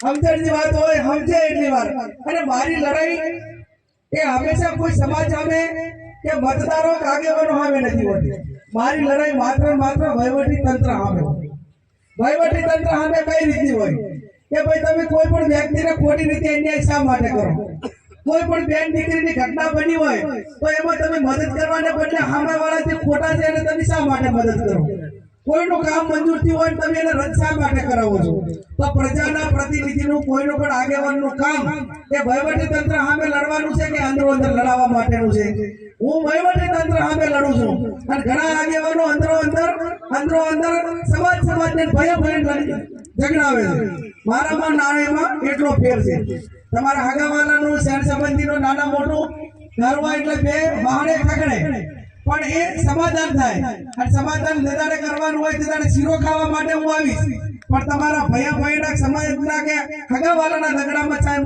સમજણની વાત હોય સમજે એટલી વાત. અને મારી લડાઈ એ હંમેશા કોઈ સમાજ સામે કે મતદારો આગેવાનો સામે નથી હોતી. મારી લડાઈ માત્ર માત્ર વહીવટી તંત્ર સામે વહીવટી તંત્ર સામે કઈ રીતની હોય? કે ભાઈ તમે કોઈ પણ વ્યક્તિને ખોટી રીતે અન્યાય શા માટે કરો? કોઈ પણ બેન દીકરીની ઘટના બની હોય, તો એમાં તમે મદદ કરવાને બદલે સામેવાળા જે ખોટા છે એને તમે શા માટે મદદ કરો? કોઈનું કામ મંજૂર થયું હોય તમે એને શા માટે કરાવો છો? તો પ્રજાના પ્રતિનિધિનું કોઈનું પણ આગેવાનનું કામ એ વહીવટી તંત્ર સામે લડવાનું છે કે અંદરો અંદર લડાવવા માટેનું છે? હું વહીવટી તંત્ર સામે લડું છું. અને ઘણા આગેવાનો અંદરો અંદર અંદરો અંદર સમાજ સમાજને ભય ભય ઝઘડાવે છે. મારામાં નાણામાં એટલો ફેર છે. તમારા આગાવાલાનું શહેર સંબંધીનું નાના મોટું ઘરવા એટલે બે બહાણે ખગડે. પણ એ સમાધાન થાય. અને સમાધાન જેદાડે કરવાનું હોય તેદાડે શીરો ખાવા માટે હું આવીશ. પણ તમારા ભયા ભયના સમાજના કે હગાવાલાના ઝઘડામાં ચાહે